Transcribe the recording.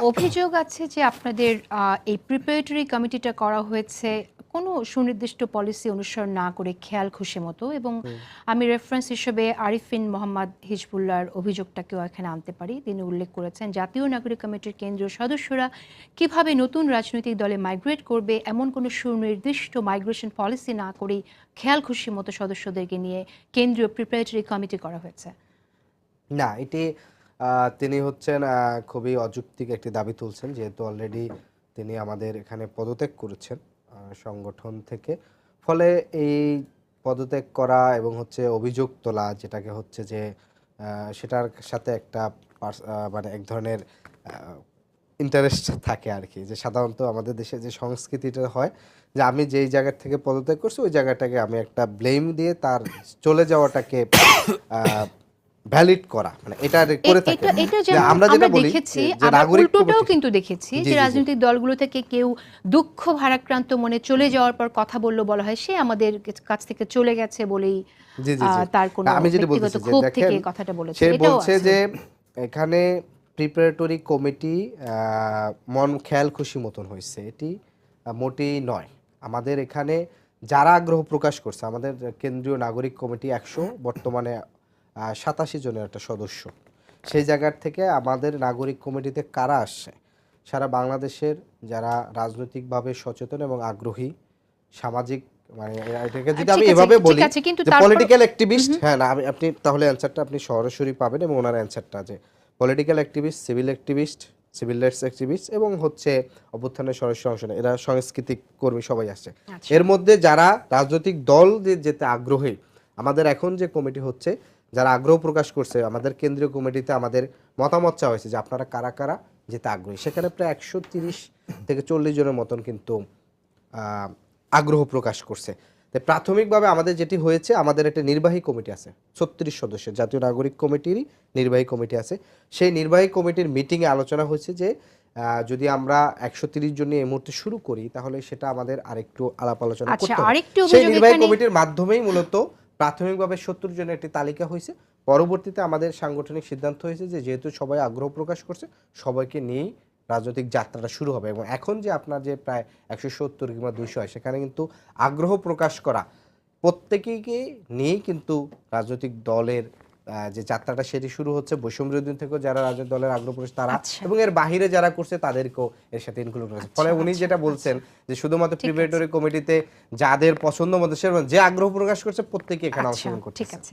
অভিযোগ আছে যে আপনাদের এই প্রিপারেটরি কমিটিটা করা হয়েছে। কোনো সুনির্দিষ্ট পলিসি অনুসরণ না করে খেয়াল খুশি মতো এবং আমি রেফারেন্স হিসেবে আরিফিন মোহাম্মদ হিজবুল্লাহর অভিযোগটাকেও এখানে আনতে পারি। তিনি উল্লেখ করেছেন জাতীয় নাগরিক কমিটির কেন্দ্রীয় সদস্যরা কীভাবে নতুন রাজনৈতিক দলে মাইগ্রেট করবে এমন কোনো সুনির্দিষ্ট মাইগ্রেশন পলিসি না করেই খেয়াল খুশি মতো সদস্যদেরকে নিয়ে কেন্দ্রীয় প্রিপারেটরি কমিটি করা হয়েছে? না এটি তিনি হচ্ছেন খুবই অযৌক্তিক একটি দাবি তুলছেন, যেহেতু অলরেডি তিনি আমাদের এখানে পদত্যাগ করেছেন সংগঠন থেকে। ফলে এই পদত্যাগ করা এবং হচ্ছে অভিযোগ তোলা যেটাকে হচ্ছে যে সেটার সাথে একটা মানে এক ধরনের ইন্টারেস্ট থাকে আর কি। যে সাধারণত আমাদের দেশে যে সংস্কৃতিটা হয়, যে আমি যেই জায়গা থেকে পদত্যাগ করছি, ওই জায়গাটাকে আমি একটা ব্লেম দিয়ে তার চলে যাওয়াটাকে ভ্যালিড করা মানে এটা করে থাকে। এটা আমরা যেটা বলি দেখেছি উল্টোটাও কিন্তু দেখেছি যে। রাজনৈতিক দলগুলো থেকে কেউ দুঃখ ভারাক্রান্ত মনে চলে যাওয়ার পর কথা বলল বলা হয় সে আমাদের কাছ থেকে চলে গেছে বলেই তার কোনো আমি যেটা বলতেছি যে ক্ষোভ থেকে কথাটা বলেছে সে বলছে যে এখানে প্রিপারেটরি কমিটি মন খেয়াল খুশি মতন হয়েছে। এটি মোটেই নয়। আমাদের এখানে যারা আগ্রহ প্রকাশ করছে আমাদের কেন্দ্রীয় নাগরিক কমিটি একশো বর্তমানে সাতাশি জনের একটা সদস্য। সেই জায়গার থেকে আমাদের নাগরিক কমিটিতে কারা আসছে? সারা বাংলাদেশের যারা রাজনৈতিকভাবে সচেতন এবং আগ্রহী সামাজিক মানে এটাকে যদি আমি এভাবে বলি আছে, কিন্তু যে তারপর- পলিটিক্যাল অ্যাক্টিভিস্ট হ্যাঁ না আপনি তাহলে অ্যান্সারটা আপনি সরাসরি পাবেন এবং ওনার অ্যান্সারটা যে political activist civil activist civil rights activist এবং হচ্ছে অভ্যুত্থানের অংশ নেয়। এরা সাংস্কৃতিক কর্মী সবাই আছে আচ্ছা। এর মধ্যে যারা রাজনৈতিক দল যেতে আগ্রহী আমাদের এখন যে কমিটি হচ্ছে যারা আগ্রহ প্রকাশ করছে আমাদের কেন্দ্রীয় কমিটিতে আমাদের মতামত চাওয়া হয়েছে যে আপনারা কারা কারা যেতে আগ্রহী। সেখানে প্রায় একশো তিরিশ থেকে চল্লিশ জনের মতন কিন্তু আগ্রহ প্রকাশ করছে। তো প্রাথমিকভাবে আমাদের যেটি হয়েছে আমাদের একটা নির্বাহী কমিটি আছে ছত্রিশ সদস্যের জাতীয় নাগরিক কমিটিরই নির্বাহী কমিটি আছে। সেই নির্বাহী কমিটির মিটিংয়ে আলোচনা হয়েছে যে যদি আমরা একশো তিরিশ জন নিয়ে এই মুহূর্তে শুরু করি তাহলে সেটা আমাদের আরেকটু আলাপ আলোচনা আচ্ছা, করতে হবে। সেই নির্বাহী কমিটির মাধ্যমেই মূলত প্রাথমিকভাবে সত্তর জনের একটি তালিকা হয়েছে। পরবর্তীতে আমাদের সাংগঠনিক সিদ্ধান্ত হয়েছে যে, যেহেতু সবাই আগ্রহ প্রকাশ করছে, সবাইকে নিয়েই রাজনৈতিক যাত্রাটা শুরু হবে। এবং এখন যে আপনার যে প্রায় একশো সত্তর কিংবা দুইশো হয়, সেখানে কিন্তু আগ্রহ প্রকাশ করা প্রত্যেকেই নিয়েই কিন্তু রাজনৈতিক দলের যে যাত্রাটা সেটি শুরু হচ্ছে বৈষম্য দিন থেকে যারা রাজনৈতিক দলের আগ্রহ প্রকাশ তারা আচ্ছা। এবং এর বাহিরে যারা করছে তাদেরকেও এর সাথে ইনক্লুড করেছে। ফলে উনি আচ্ছা, যেটা বলছেন যে শুধুমাত্র প্রিভেটরি কমিটিতে যাদের পছন্দ মতো সে যে আগ্রহ প্রকাশ করছে প্রত্যেকে এখানে আচ্ছা অংশগ্রহণ করছে ঠিক আছে।